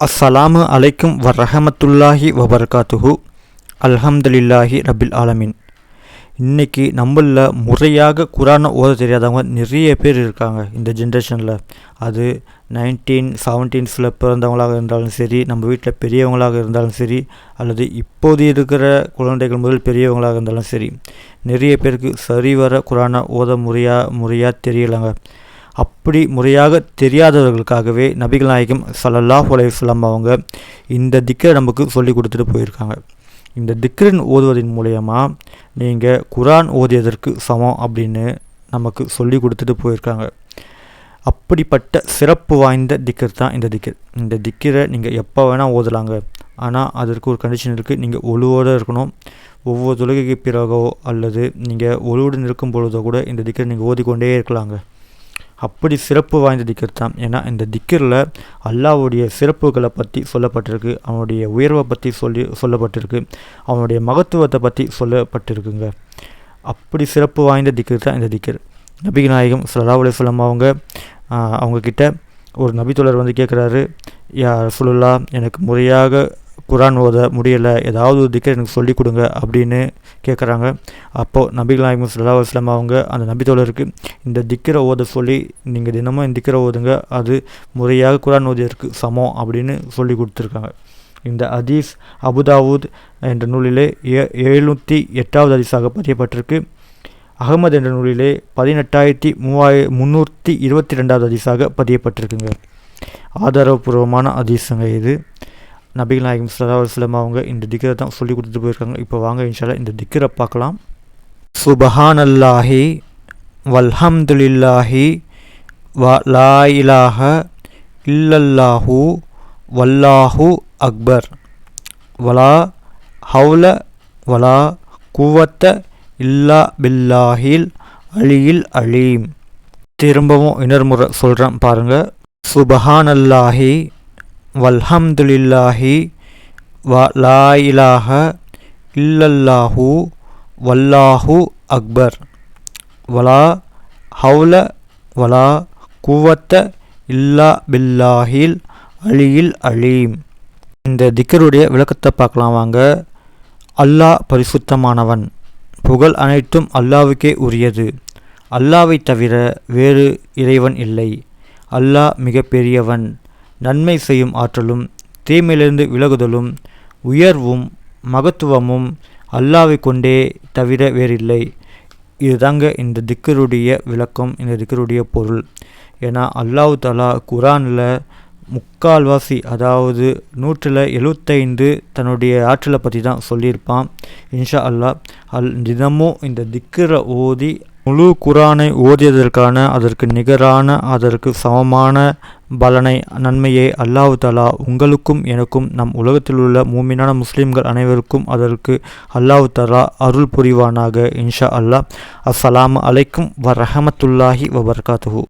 அஸ்ஸலாமு அலைக்கும் வரஹமத்துல்லாஹி வபர்காத்துஹு அல்ஹம்துலில்லாஹி ரபில் ஆலமீன் இன்னைக்கு நம்மளில் முறையாக குரானை ஓத தெரியாதவங்க நிறைய பேர் இருக்காங்க இந்த ஜென்ரேஷனில் அது நைன்டீன் செவன்டீன்ஸில் பிறந்தவங்களாக இருந்தாலும் சரி நம்ம வீட்டில் பெரியவங்களாக இருந்தாலும் சரி அல்லது இப்போது இருக்கிற குழந்தைகள் முதல் பெரியவங்களாக இருந்தாலும் சரி நிறைய பேருக்கு சரிவர குரானை ஓத முறையாக முறையாக தெரியலைங்க. அப்படி முறையாக தெரியாதவர்களுக்காகவே நபிகள் நாயகம் சல்லல்லா அலைஹி அவங்க இந்த திக்கரை நமக்கு சொல்லி கொடுத்துட்டு போயிருக்காங்க. இந்த திக்ரின் ஓதுவதன் மூலயமா நீங்கள் குரான் ஓதியதற்கு சமம் அப்படின்னு நமக்கு சொல்லி கொடுத்துட்டு போயிருக்காங்க. அப்படிப்பட்ட சிறப்பு வாய்ந்த திக்கர் தான் இந்த திக்கர் இந்த திக்கரை நீங்கள் எப்போ வேணால் ஓதலாங்க. ஆனால் அதற்கு ஒரு கண்டிஷன் இருக்குது நீங்கள் ஒழுவோடு இருக்கணும். ஒவ்வொரு தொழுகைக்கு பிறகோ அல்லது நீங்கள் ஒழுவுடன் இருக்கும் பொழுதோ கூட இந்த திக்கரை நீங்கள் ஓதிக்கொண்டே இருக்கலாங்க. அப்படி சிறப்பு வாய்ந்த திக்கர் தான். ஏன்னா இந்த திக்கரில் அல்லாவுடைய சிறப்புகளை பற்றி சொல்லப்பட்டிருக்கு. அவனுடைய உயர்வை பற்றி சொல்லி சொல்லப்பட்டிருக்கு. அவனுடைய மகத்துவத்தை பற்றி சொல்லப்பட்டிருக்குங்க. அப்படி சிறப்பு வாய்ந்த திக்கர் தான் இந்த திக்கர். நபிகள் நாயகம் ஸல்லல்லாஹு அவங்க அவங்கக்கிட்ட ஒரு நபித்தோழர் வந்து கேட்குறாரு யா ரசூலுல்லா எனக்கு முறையாக குரான் ஓத முடியலை ஏதாவது ஒரு திக்கர் எனக்கு சொல்லிக் கொடுங்க அப்படின்னு கேட்குறாங்க அப்போது நபிகள் நாயகம் ஸல்லல்லாஹு அலைஹி அவங்க அந்த நபித்தோழருக்கு இந்த திக்கரை ஓத சொல்லி நீங்கள் தினமும் இந்த திக்கரை ஓதுங்க அது முறையாக குரான் ஓதியதற்கு சமம் அப்படின்னு சொல்லி கொடுத்துருக்காங்க. இந்த அதீஸ் அபுதாவூத் என்ற நூலிலே ஏ எழுநூற்றி எட்டாவது ஹதீஸாக பதியப்பட்டிருக்கு. அகமது என்ற நூலிலே பதினெட்டாயிரத்தி மூவாய முந்நூற்றி இருபத்தி ரெண்டாவது அதிசாக பதியப்பட்டிருக்குங்க. ஆதாரபூர்வமான அதிசங்க இது. நபிகள் நாயகம் சல்லா வஸ்லம் அவங்க இந்த திக்கரை தான் சொல்லி கொடுத்துட்டு போயிருக்காங்க. இப்போ வாங்க இன்ஷாலா இந்த திக்கரை பார்க்கலாம். சுபஹானல்லாஹி வல்ஹம்துலில்லாஹி வ லா இலாஹ இல்லல்லாஹு வல்லாஹு அக்பர். வலா ஹவுல வலா குவத்த இல்லா பில்லாஹில் அலியில் அலீம். திரும்பவும் இன்னொரு முறை சொல்கிறேன் பாருங்கள் சுபஹானல்லாஹி வல்ஹம்துலில்லாஹி வ லா இலாஹ இல்லல்லாஹு வல்லாஹு அக்பர். வலா ஹவுல வலா குவத்த இல்லா பில்லாஹில் அலியில் அலீம். இந்த திக்கருடைய விளக்கத்தை பார்க்கலாம் வாங்க. அல்லாஹ் பரிசுத்தமானவன். புகழ் அனைத்தும் அல்லாவுக்கே உரியது. அல்லாவை தவிர வேறு இறைவன் இல்லை. அல்லாஹ் மிக பெரியவன் நன்மை செய்யும் ஆற்றலும் தீமையிலிருந்து விலகுதலும் உயர்வும் மகத்துவமும் அல்லாவை கொண்டே தவிர வேறில்லை. இதுதாங்க இந்த திக்கருடைய விளக்கம் இந்த திக்கருடைய பொருள். ஏன்னா அல்லாஹு தலா குரானில் முக்கால்வாசி அதாவது நூற்றில் எழுவத்தைந்து தன்னுடைய ஆற்றலை பற்றி தான் சொல்லியிருப்பான். இன்ஷா அல்லாஹ் அல் தினமும் இந்த திக்கரை ஓதி முழு குரானை ஓதியதற்கான அதற்கு நிகரான அதற்கு சமமான பலனை நன்மையை அல்லாஹு தாலா உங்களுக்கும் எனக்கும் நம் உலகத்தில் உள்ள மூமினான முஸ்லீம்கள் அனைவருக்கும் அதற்கு அல்லாஹு தாலா அருள் புரிவானாக இன்ஷா அல்லாஹ். அஸ்ஸலாமு அலைக்கும் வரஹமத்துல்லாஹி வபர்காத்துஹு